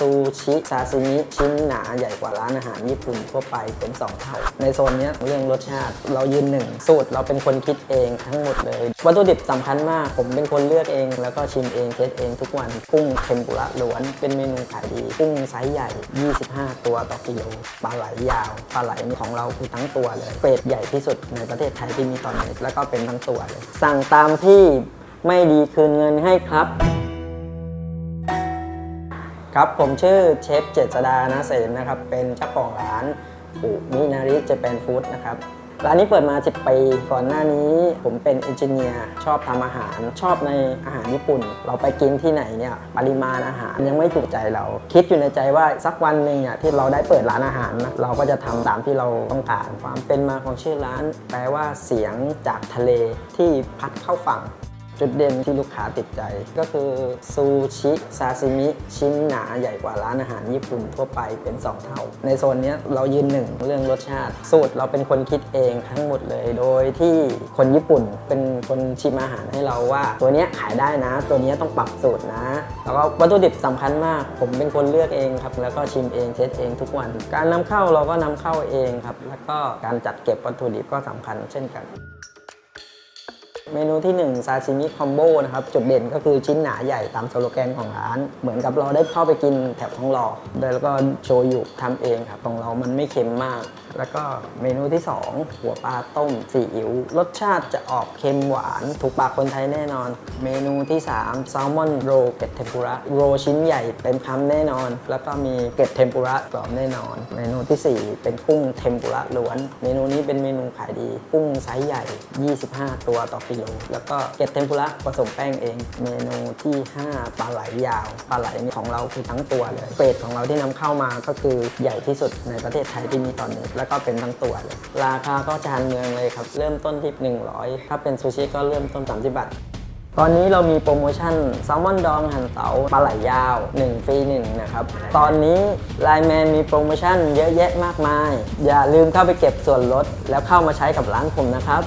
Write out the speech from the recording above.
ซูชิซาซิมิชิ้นหนาใหญ่กว่าร้านอาหารญี่ปุ่นทั่วไปเป็นสองเท่า ในโซนนี้เรื่องรสชาติเรายืนหนึ่งสูตรเราเป็นคนคิดเองทั้งหมดเลย วัตถุดิบสำคัญมาก ผมเป็นคนเลือกเอง แล้วก็ชิมเองเทสเองทุกวันกุ้งเทมปุระล้วนเป็นเมนูขายดีกุ้งไซส์ใหญ่ 25 ตัวต่อกิโลปลาไหลยาวปลาไหลของเราคือทั้งตัวเลยเป็ดใหญ่ที่สุดในประเทศไทยที่มีตอนนี้แล้วก็เป็นทั้งตัวเลยสั่งตามที่ไม่ดีคืนเงินให้ครับ ครับผมชื่อเชฟเจษดานาเสนนะครับ เป็นเจ้าของร้านอุมินาริเจแปนฟู้ดนะครับร้านนี้เปิดมา 10 ปีก่อนหน้านี้ผมเป็นเอนจิเนียร์ชอบทำอาหารชอบในอาหารญี่ปุ่น เราไปกินที่ไหนเนี่ยปริมาณอาหารยังไม่ถูกใจเรา คิดอยู่ในใจว่าสักวันหนึ่งเนี่ยที่เราได้เปิดร้านอาหารนะเราก็จะทำตามที่เราต้องการความเป็นมาของชื่อร้าน แปลว่าเสียงจากทะเลที่พัดเข้าฝั่ง จุดเด่นที่ลูกค้าติดใจ ก็คือซูชิซาซิมิชิ้นหนาใหญ่กว่าร้านอาหารญี่ปุ่นทั่วไปเป็น 2 เท่า ในโซนนี้เรายืนหนึ่งเรื่องรสชาติ สูตรเราเป็นคนคิดเองทั้งหมดเลย โดยที่คนญี่ปุ่นเป็นคนชิมอาหารให้เราว่า ตัวนี้ขายได้นะ ตัวนี้ต้องปรับสูตรนะ แล้วก็วัตถุดิบสำคัญมาก ผมเป็นคนเลือกเองครับ แล้วก็ชิมเองเทสเองทุกวัน การนำเข้าเราก็นำเข้าเองครับ แล้วก็การจัดเก็บวัตถุดิบก็สำคัญเช่นกัน เมนูที่ 1 ซาซิมิคอมโบนะครับ จุดเด่นก็คือชิ้นหนาใหญ่ตามสโลแกนของร้าน เหมือนกับเราได้เข้าไปกินแถบท้องหล่อแล้วก็โชยุทำเองครับของเรามันไม่เค็มมาก แล้วก็เมนูที่ 2 หัวปลาต้มซีอิ๊วรสชาติจะออกเค็มหวาน ถูกปากคนไทยแน่นอน เมนูที่3แซลมอนโรเกตเทมปุระโรชิ้นใหญ่เต็มคำแน่นอน แล้วก็มีเกตเทมปุระกรอบแน่นอน เมนูทีสี่4 เป็นกุ้งเทมปุระล้วน เมนูนี้เป็นเมนูขายดี กุ้งไซส์ใหญ่ 25 ตัวต่อกิโลแล้วก็เกตเทมปุระผสมแป้งเอง เมนูที่ 5ปลาไหลยาวปลาไหลของเราคือทั้งตัวเลยเป็ดของเราที่นำเข้ามาก็คือใหญ่ที่สุดในประเทศไทยที่มีตอนนี้แล้วก็เป็นทั้งตัวเลย ราคาก็จานเมืองเลยครับ เริ่มต้นที่ 100 ถ้าเป็นซูชิก็เริ่มต้น30บาทตอนนี้เรามีโปรโมชั่นแซลมอนดองหั่นเตาปลาไหลยาว 1ฟรี1นะครับ ตอนนี้ไลน์แมนมีโปรโมชั่นเยอะแยะมากมาย อย่าลืมเข้าไปเก็บส่วนลด แล้วเข้ามาใช้กับร้านผมนะครับ